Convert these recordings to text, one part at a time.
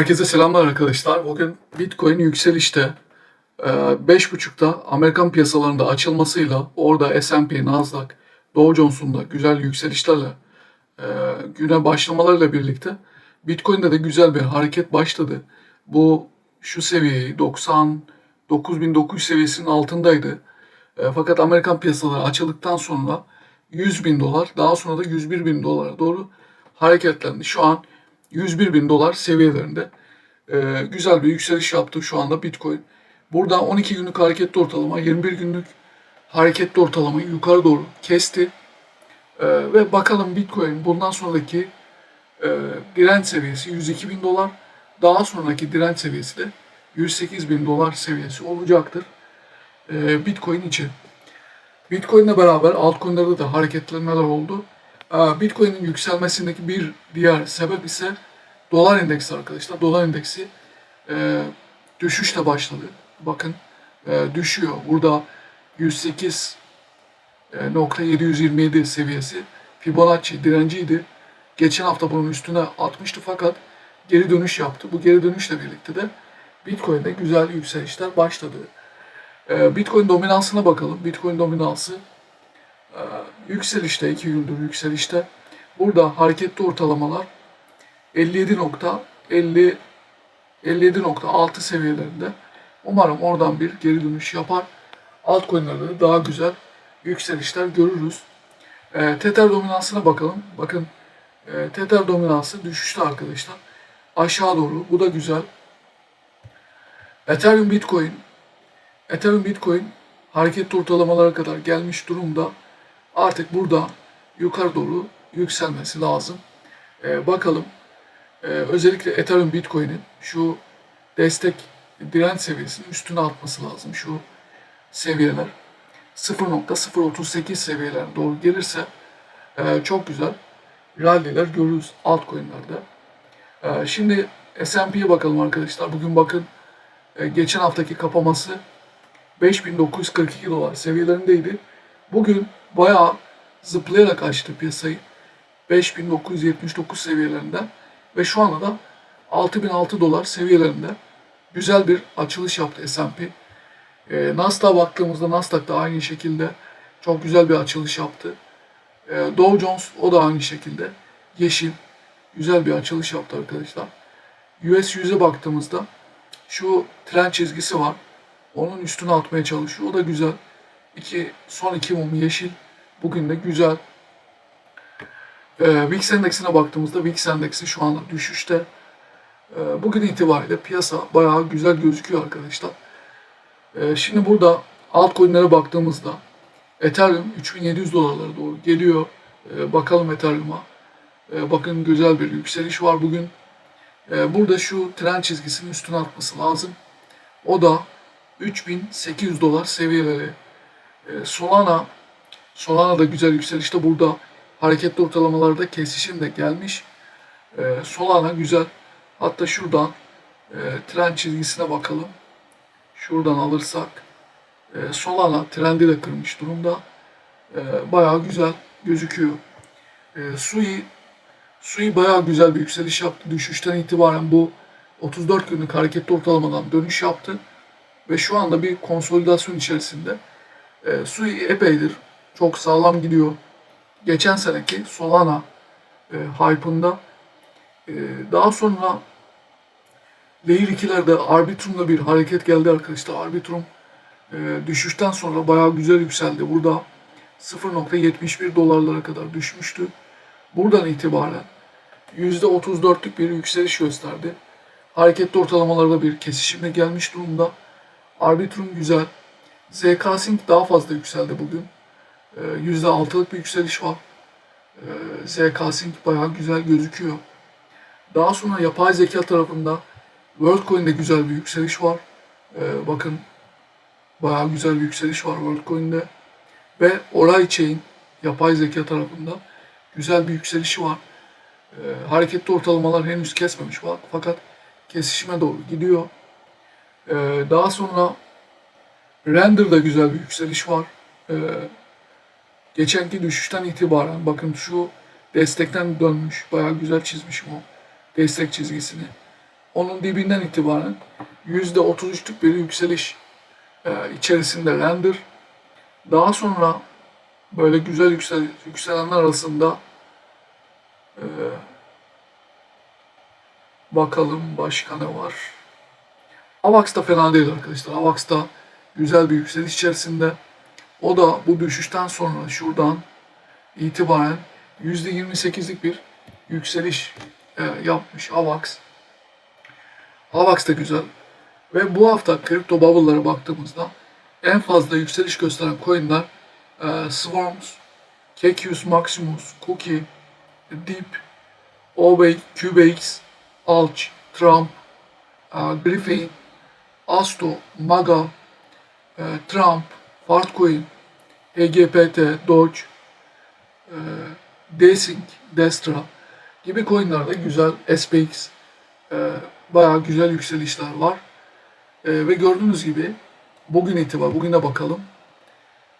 Herkese selamlar arkadaşlar. Bugün Bitcoin yükselişte e, 5.5'ta Amerikan piyasalarında açılmasıyla orada S&P, Nasdaq, Dow Jones'un güzel yükselişlerle e, güne başlamalarıyla birlikte Bitcoin'de de güzel bir hareket başladı. Bu şu seviyeyi 99.900 seviyesinin altındaydı. E, fakat Amerikan piyasaları açıldıktan sonra 100 bin dolar daha sonra da 101 bin dolara doğru hareketlendi. Şu an 101 bin dolar seviyelerinde e, güzel bir yükseliş yaptı şu anda Bitcoin. Burada 12 günlük hareketli ortalama 21 günlük hareketli ortalamayı yukarı doğru kesti. E, ve bakalım Bitcoin bundan sonraki e, direnç seviyesi 102 bin dolar. Daha sonraki direnç seviyesi de 108 bin dolar seviyesi olacaktır. E, Bitcoin için. Bitcoin'le beraber altcoin'lerde de hareketlenmeler oldu. Ee, Bitcoin'in yükselmesindeki bir diğer sebep ise dolar endeksi arkadaşlar. Dolar endeksi e, düşüşle başladı. Bakın e, düşüyor. Burada 108.727 seviyesi Fibonacci direnciydi. Geçen hafta bunun üstüne atmıştı fakat geri dönüş yaptı. Bu geri dönüşle birlikte de Bitcoin'de güzel yükselişler başladı. E, Bitcoin dominansına bakalım. Bitcoin dominansı e, yükselişte, iki gündür yükselişte. Burada hareketli ortalamalar 57.50 57.6 seviyelerinde. Umarım oradan bir geri dönüş yapar. Altcoin'lerde de daha güzel yükselişler görürüz. E, Tether dominansına bakalım. Bakın e, Tether dominansı düşüşte arkadaşlar. Aşağı doğru. Bu da güzel. Ethereum Bitcoin Ethereum Bitcoin hareketli ortalamalara kadar gelmiş durumda. Artık burada yukarı doğru yükselmesi lazım. Ee, bakalım ee, özellikle Ethereum Bitcoin'in şu destek direnç seviyesinin üstüne atması lazım. Şu seviyeler 0.038 seviyelerine doğru gelirse e, çok güzel rally'ler görürüz altcoin'lerde. E, şimdi S&P'ye bakalım arkadaşlar. Bugün bakın e, geçen haftaki kapaması 5942 dolar seviyelerindeydi. Bugün bayağı zıplayarak açtı piyasayı. 5979 seviyelerinden ve şu anda da 6006 dolar seviyelerinde güzel bir açılış yaptı S&P. E, Nasdaq'a baktığımızda Nasdaq da aynı şekilde çok güzel bir açılış yaptı. E, Dow Jones o da aynı şekilde yeşil güzel bir açılış yaptı arkadaşlar. US 100'e baktığımızda şu tren çizgisi var. Onun üstüne atmaya çalışıyor. O da güzel. İki, son iki mum yeşil. Bugün de güzel. Ee, VIX endeksine baktığımızda VIX endeksi şu anda düşüşte. Ee, bugün itibariyle piyasa bayağı güzel gözüküyor arkadaşlar. Ee, şimdi burada altcoin'lere baktığımızda Ethereum 3700 dolarlara doğru geliyor. Ee, bakalım Ethereum'a. Ee, bakın güzel bir yükseliş var bugün. Ee, burada şu tren çizgisinin üstüne atması lazım. O da 3800 dolar seviyeleri. E, Solana Solana da güzel yükselişte burada hareketli ortalamalarda kesişim de gelmiş. E, Solana güzel. Hatta şuradan e, trend çizgisine bakalım. Şuradan alırsak e, Solana trendi de kırmış durumda. E, bayağı güzel gözüküyor. E, Sui Sui bayağı güzel bir yükseliş yaptı. Düşüşten itibaren bu 34 günlük hareketli ortalamadan dönüş yaptı ve şu anda bir konsolidasyon içerisinde. E, Sui epeydir çok sağlam gidiyor. Geçen seneki Solana e, hype'ında e, daha sonra Layer 2'lerde Arbitrum'da bir hareket geldi arkadaşlar. Arbitrum e, düşüşten sonra bayağı güzel yükseldi. Burada 0.71 dolarlara kadar düşmüştü. Buradan itibaren %34'lük bir yükseliş gösterdi. Hareketli ortalamalarda bir kesişimle gelmiş durumda. Arbitrum güzel. ZK Sync daha fazla yükseldi bugün. Ee, %6'lık bir yükseliş var. Ee, ZK Sync bayağı güzel gözüküyor. Daha sonra yapay zeka tarafında WorldCoin'de güzel bir yükseliş var. Ee, bakın bayağı güzel bir yükseliş var WorldCoin'de. Ve Oray Chain yapay zeka tarafında güzel bir yükselişi var. hareketli ortalamalar henüz kesmemiş var. Fakat kesişime doğru gidiyor. Ee, daha sonra Render'da güzel bir yükseliş var. Ee, geçenki düşüşten itibaren bakın şu destekten dönmüş. Bayağı güzel çizmişim o destek çizgisini. onun dibinden itibaren %33'lük bir yükseliş e, içerisinde render. Daha sonra böyle güzel yüksel, yükselenler arasında e, bakalım başka ne var. Avax da fena değil arkadaşlar. Avax da güzel bir yükseliş içerisinde. O da bu düşüşten sonra şuradan itibaren %28'lik bir yükseliş e, yapmış Avax. Avax da güzel. Ve bu hafta kripto bubble'lara baktığımızda en fazla yükseliş gösteren coinler e, Swarms, Kekius Maximus, Cookie, Deep, Obey, Cubex, Alch, Trump, e, Griffin, Asto, Maga, e, Trump, Fartcoin, EGPT, Doge, e, Desync, Destra gibi coinlerde güzel SPX e, bayağı güzel yükselişler var. E, ve gördüğünüz gibi bugün itibar, bugüne bakalım.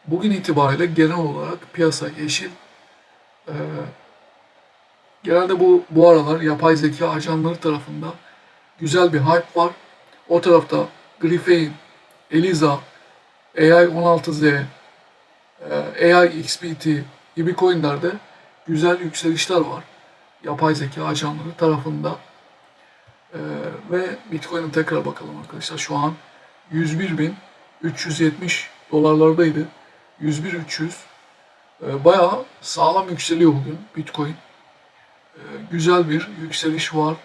Bugün itibariyle genel olarak piyasa yeşil. E, genelde bu bu aralar yapay zeka ajanları tarafında güzel bir hype var. O tarafta Griffin, Eliza, AI16Z, e, AI XBT gibi coinlerde güzel yükselişler var. Yapay zeka ajanları tarafında. Ee, ve Bitcoin'e tekrar bakalım arkadaşlar. Şu an 101.370 dolarlardaydı. 101.300. Ee, bayağı sağlam yükseliyor bugün Bitcoin. Ee, güzel bir yükseliş var.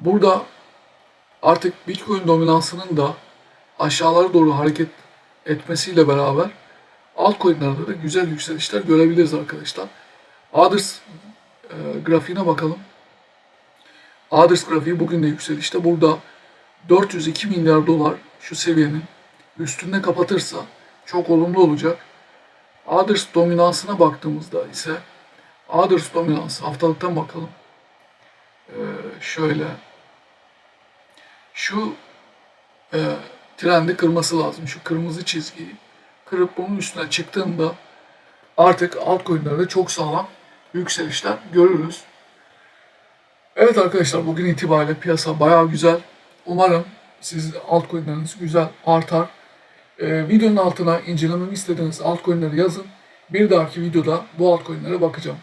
Burada artık Bitcoin dominansının da aşağılara doğru hareket etmesiyle beraber altcoin'lerde de güzel yükselişler görebiliriz arkadaşlar. Others e, grafiğine bakalım. Others grafiği bugün de yükselişte. Burada 402 milyar dolar şu seviyenin üstünde kapatırsa çok olumlu olacak. Others dominansına baktığımızda ise Others dominansı haftalıktan bakalım. Ee, şöyle şu e, trendi kırması lazım. Şu kırmızı çizgiyi kırıp bunun üstüne çıktığında artık altcoin'lerde çok sağlam yükselişler görürüz. Evet arkadaşlar bugün itibariyle piyasa bayağı güzel. Umarım siz altcoin'leriniz güzel artar. Ee, videonun altına incelememi istediğiniz altcoin'leri yazın. Bir dahaki videoda bu altcoin'lere bakacağım.